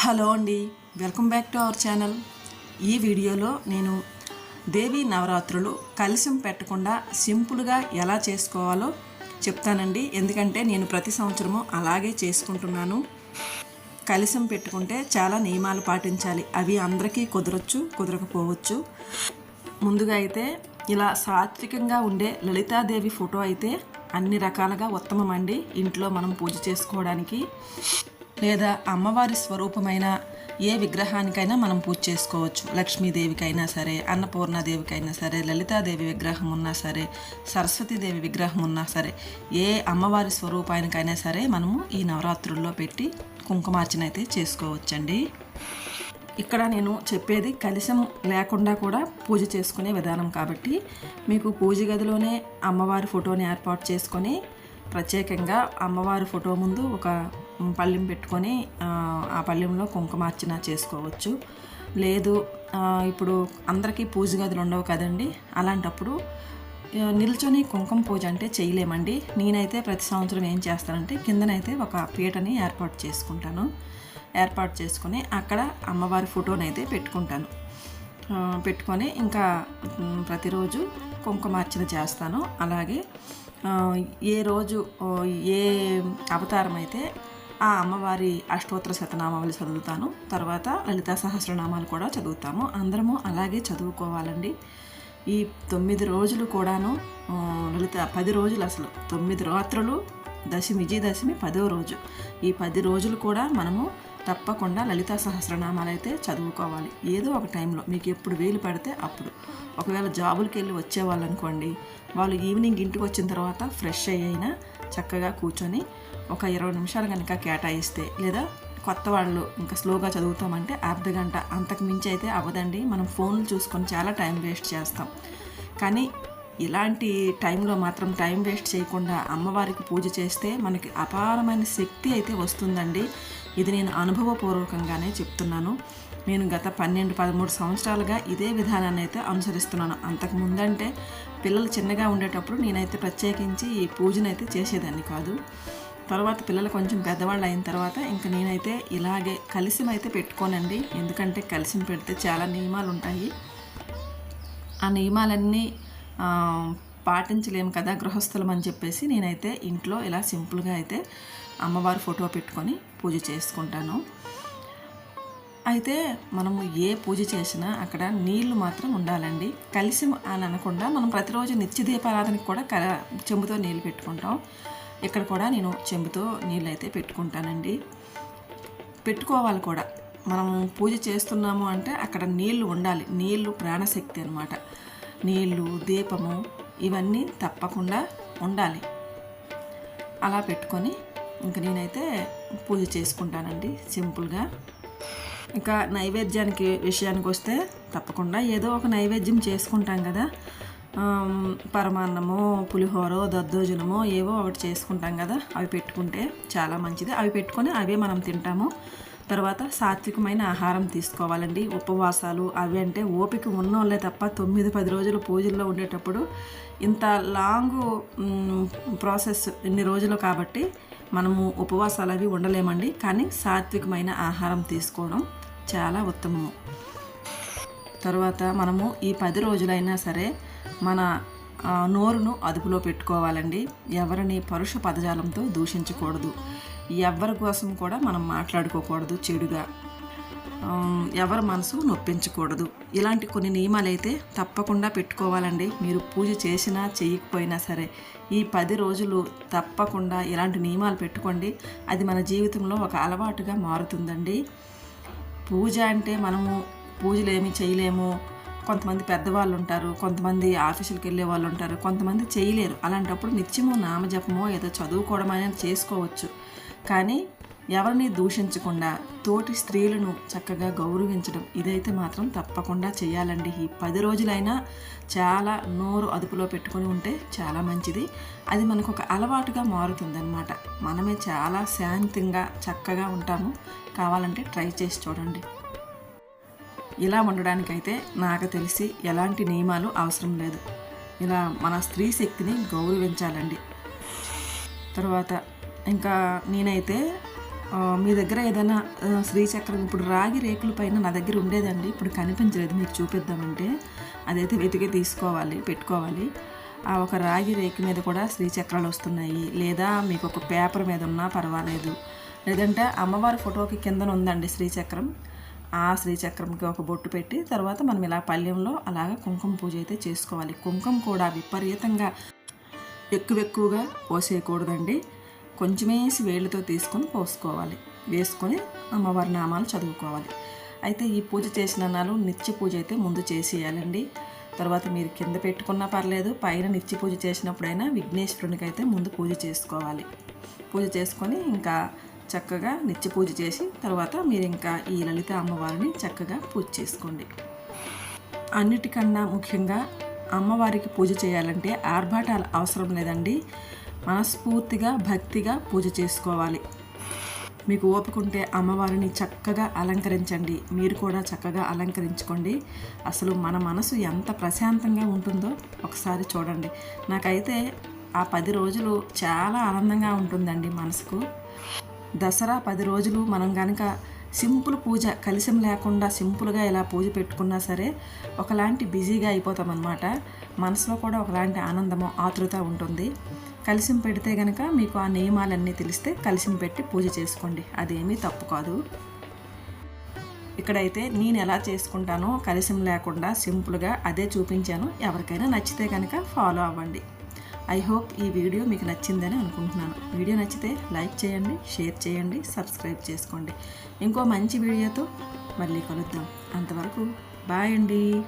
Hello అండి welcome back to our channel. ఈ వీడియోలో నేను దేవి నవరాత్రులు కలిసం పెట్టకుండా సింపుల్గా ఎలా చేసుకోవాలో చెప్తానండి. ఎందుకంటే నేను ప్రతి సంవత్సరము అలాగే చేసుకుంటున్నాను. కలిసం పెట్టుకుంటే చాలా నియమాలు పాటించాలి. అవి అందరికీ కుదరొచ్చు కుదరకపోవచ్చు. ముందుగా అయితే ఇలా సాత్వికంగా ఉండే లలితాదేవి ఫోటో అయితే అన్ని రకాలుగా ఉత్తమం అండి ఇంట్లో మనం పూజ చేసుకోవడానికి లేదా అమ్మవారి స్వరూపమైన ఏ విగ్రహానికైనా మనం పూజ చేసుకోవచ్చు. లక్ష్మీదేవికైనా సరే అన్నపూర్ణాదేవికైనా సరే లలితాదేవి విగ్రహం ఉన్నా సరే సరస్వతీదేవి విగ్రహం ఉన్నా సరే ఏ అమ్మవారి స్వరూపానికైనా సరే మనము ఈ నవరాత్రుల్లో పెట్టి కుంకుమార్చన అయితే చేసుకోవచ్చండి. ఇక్కడ నేను చెప్పేది కలిసం లేకుండా కూడా పూజ చేసుకునే విధానం కాబట్టి మీకు పూజ గదిలోనే అమ్మవారి ఫోటోని ఏర్పాటు చేసుకొని ప్రత్యేకంగా అమ్మవారి ఫోటో ముందు ఒక పళ్ళెం పెట్టుకొని ఆ, పళ్ళెంలో కుంకుమార్చన చేసుకోవచ్చు. లేదు ఇప్పుడు అందరికీ పూజ గదులు ఉండవు కదండి. అలాంటప్పుడు నిల్చొని కుంకుమ పూజ అంటే చేయలేమండి. నేనైతే ప్రతి సంవత్సరం ఏం చేస్తానంటే కిందనైతే ఒక పీటని ఏర్పాటు చేసుకుంటాను. ఏర్పాటు చేసుకొని అక్కడ అమ్మవారి ఫోటోని అయితే పెట్టుకుంటాను పెట్టుకొని ఇంకా ప్రతిరోజు కుంకుమార్చన చేస్తాను. అలాగే ఏ రోజు ఏ అవతారం అయితే ఆ అమ్మవారి అష్టోత్తర శతనామాలు చదువుతాను తర్వాత లలితా సహస్రనామాలు కూడా చదువుతాము. అందరము అలాగే చదువుకోవాలండి. ఈ తొమ్మిది రోజులు కూడాను లలిత పది రోజులు అసలు తొమ్మిది రాత్రులు దశమి విజయదశమి పదో రోజు. ఈ పది రోజులు కూడా మనము తప్పకుండా లలితా సహస్రనామాలు అయితే చదువుకోవాలి. ఏదో ఒక టైంలో మీకు ఎప్పుడు వీలు పడితే అప్పుడు. ఒకవేళ జాబులకి వెళ్ళి వచ్చేవాళ్ళు అనుకోండి వాళ్ళు ఈవినింగ్ ఇంటికి వచ్చిన తర్వాత ఫ్రెష్ అయినా చక్కగా కూర్చొని ఒక ఇరవై నిమిషాలు కనుక కేటాయిస్తే లేదా కొత్త వాళ్ళు ఇంకా స్లోగా చదువుతామంటే అర్ధ గంట అంతకు మించి అయితే అవ్వదండి. మనం ఫోన్లు చూసుకొని చాలా టైం వేస్ట్ చేస్తాం. కానీ ఇలాంటి టైంలో మాత్రం టైం వేస్ట్ చేయకుండా అమ్మవారికి పూజ చేస్తే మనకి అపారమైన శక్తి అయితే వస్తుందండి. ఇది నేను అనుభవపూర్వకంగానే చెప్తున్నాను. నేను గత పన్నెండు పదమూడు సంవత్సరాలుగా ఇదే విధానాన్ని అయితే అనుసరిస్తున్నాను. అంతకు ముందంటే పిల్లలు చిన్నగా ఉండేటప్పుడు నేనైతే ప్రత్యేకించి ఈ పూజనైతే చేసేదాన్ని కాదు. తర్వాత పిల్లలు కొంచెం పెద్దవాళ్ళు అయిన తర్వాత ఇంకా నేనైతే ఇలాగే కలిసి అయితే పెట్టుకోనండి. ఎందుకంటే కలిసి పెడితే చాలా నియమాలు ఉంటాయి. ఆ నియమాలన్నీ పాటించలేము కదా గృహస్థలం అని చెప్పేసి నేనైతే ఇంట్లో ఇలా సింపుల్గా అయితే అమ్మవారి ఫోటో పెట్టుకొని పూజ చేసుకుంటాను. అయితే మనము ఏ పూజ చేసినా అక్కడ నీళ్ళు మాత్రం ఉండాలండి. కలిసి అని అనకుండా మనం ప్రతిరోజు నిత్య దీపారాధనకి కూడా క చెంబుతో నీళ్ళు పెట్టుకుంటాం. ఇక్కడ కూడా నేను చెంబుతో నీళ్ళు అయితే పెట్టుకుంటానండి. పెట్టుకోవాలి కూడా. మనం పూజ చేస్తున్నాము అంటే అక్కడ నీళ్ళు ఉండాలి. నీళ్ళు ప్రాణశక్తి అనమాట నీళ్ళు దీపము ఇవన్నీ తప్పకుండా ఉండాలి. అలా పెట్టుకొని ఇంక నేనైతే పూజ చేసుకుంటానండి సింపుల్గా. ఇంకా నైవేద్యానికి విషయానికి వస్తే తప్పకుండా ఏదో ఒక నైవేద్యం చేసుకుంటాం కదా. పరమాన్నమో పులిహోరో దద్దోజనమో ఏవో ఒకటి చేసుకుంటాం కదా. అవి పెట్టుకుంటే చాలా మంచిది. అవి పెట్టుకొని అవే మనం తింటాము. తర్వాత సాత్వికమైన ఆహారం తీసుకోవాలండి. ఉపవాసాలు అవి అంటే ఓపిక ఉన్నోళ్ళే తప్ప తొమ్మిది పది రోజులు పూజల్లో ఉండేటప్పుడు ఇంత లాంగ్ ప్రాసెస్ ఇన్ని రోజులు కాబట్టి మనము ఉపవాసాలు అవి ఉండలేమండి. కానీ సాత్వికమైన ఆహారం తీసుకోవడం చాలా ఉత్తమము. తర్వాత మనము ఈ పది రోజులైనా సరే మన నోరును అదుపులో పెట్టుకోవాలండి. ఎవరిని పరుష పదజాలంతో దూషించకూడదు. ఎవరి కోసం కూడా మనం మాట్లాడుకోకూడదు చెడుగా. ఎవరి మనసు నొప్పించకూడదు. ఇలాంటి కొన్ని నియమాలు అయితే తప్పకుండా పెట్టుకోవాలండి. మీరు పూజ చేసినా చేయకపోయినా సరే ఈ పది రోజులు తప్పకుండా ఇలాంటి నియమాలు పెట్టుకోండి. అది మన జీవితంలో ఒక అలవాటుగా మారుతుందండి. పూజ అంటే మనము పూజలు ఏమి చేయలేము. కొంతమంది పెద్దవాళ్ళు ఉంటారు కొంతమంది ఆఫీసులకు వెళ్ళే వాళ్ళు ఉంటారు కొంతమంది చేయలేరు. అలాంటప్పుడు నిత్యము నామజపమో ఏదో చదువుకోవడం అనేది చేసుకోవచ్చు. కానీ ఎవరిని దూషించకుండా తోటి స్త్రీలను చక్కగా గౌరవించడం ఇదైతే మాత్రం తప్పకుండా చేయాలండి. ఈ పది రోజులైనా చాలా నోరు అదుపులో పెట్టుకొని ఉంటే చాలా మంచిది. అది మనకు ఒక అలవాటుగా మారుతుందన్నమాట. మనమే చాలా శాంతంగా చక్కగా ఉంటాము. కావాలంటే ట్రై చేసి చూడండి. ఇలా ఉండడానికైతే నాకు తెలిసి ఎలాంటి నియమాలు అవసరం లేదు. ఇలా మన స్త్రీ శక్తిని గౌరవించాలండి. తర్వాత ఇంకా నేనైతే మీ దగ్గర ఏదైనా శ్రీచక్రం ఇప్పుడు రాగి రేకుల పైన నా దగ్గర ఉండేదండి. ఇప్పుడు కనిపించలేదు. మీకు చూపిద్దామంటే అదైతే వెతికి తీసుకోవాలి పెట్టుకోవాలి. ఆ ఒక రాగి రేకు మీద కూడా శ్రీచక్రాలు వస్తున్నాయి. లేదా మీకు ఒక పేపర్ మీద ఉన్నా పర్వాలేదు. లేదంటే అమ్మవారి ఫోటోకి కిందన ఉందండి శ్రీచక్రం ఆ శ్రీచక్రంకి ఒక బొట్టు పెట్టి తర్వాత మనం ఇలా పళ్ళెంలో అలాగ కుంకుమ పూజ అయితే చేసుకోవాలి. కుంకుమ కూడా విపరీతంగా ఎక్కువ ఎక్కువగా పోసేయకూడదండి కొంచెమేసి వేళ్ళతో తీసుకొని పోసుకోవాలి. వేసుకొని అమ్మవారి నామాలు చదువుకోవాలి. అయితే ఈ పూజ చేసిన నాలు నిత్య పూజ అయితే ముందు చేసేయాలండి. తర్వాత మీరు కింద పెట్టుకున్నా పర్లేదు పైన నిత్య పూజ చేసినప్పుడైనా విఘ్నేశ్వరునికి అయితే ముందు పూజ చేసుకోవాలి. పూజ చేసుకొని ఇంకా చక్కగా నిత్య పూజ చేసి తర్వాత మీరు ఇంకా ఈ లలిత అమ్మవారిని చక్కగా పూజ చేసుకోండి. అన్నిటికన్నా ముఖ్యంగా అమ్మవారికి పూజ చేయాలంటే ఆర్భాటాలు అవసరం లేదండి. మనస్ఫూర్తిగా భక్తిగా పూజ చేసుకోవాలి. మీకు ఓపుకుంటే అమ్మవారిని చక్కగా అలంకరించండి. మీరు కూడా చక్కగా అలంకరించుకోండి. అసలు మన మనసు ఎంత ప్రశాంతంగా ఉంటుందో ఒకసారి చూడండి. నాకైతే ఆ పది రోజులు చాలా ఆనందంగా ఉంటుందండి మనసుకు. దసరా పది రోజులు మనం కనుక సింపుల్ పూజ కలిసం లేకుండా సింపుల్గా ఇలా పూజ పెట్టుకున్నా సరే ఒకలాంటి బిజీగా అయిపోతాం అనమాట మనసులో కూడా ఒకలాంటి ఆనందము ఆతృత ఉంటుంది. కలిసి పెడితే కనుక మీకు ఆ నియమాలన్నీ తెలిస్తే కలిసి పెట్టి పూజ చేసుకోండి. అదేమీ తప్పు కాదు. ఇక్కడైతే నేను ఎలా చేసుకుంటానో కలిసిం లేకుండా సింపుల్గా అదే చూపించాను. ఎవరికైనా నచ్చితే కనుక ఫాలో అవ్వండి. ఐ హోప్ ఈ వీడియో మీకు నచ్చిందని అనుకుంటున్నాను. వీడియో నచ్చితే లైక్ చేయండి షేర్ చేయండి సబ్స్క్రైబ్ చేసుకోండి. ఇంకో మంచి వీడియోతో మళ్ళీ కలుద్దాం. అంతవరకు బాయ్ అండి.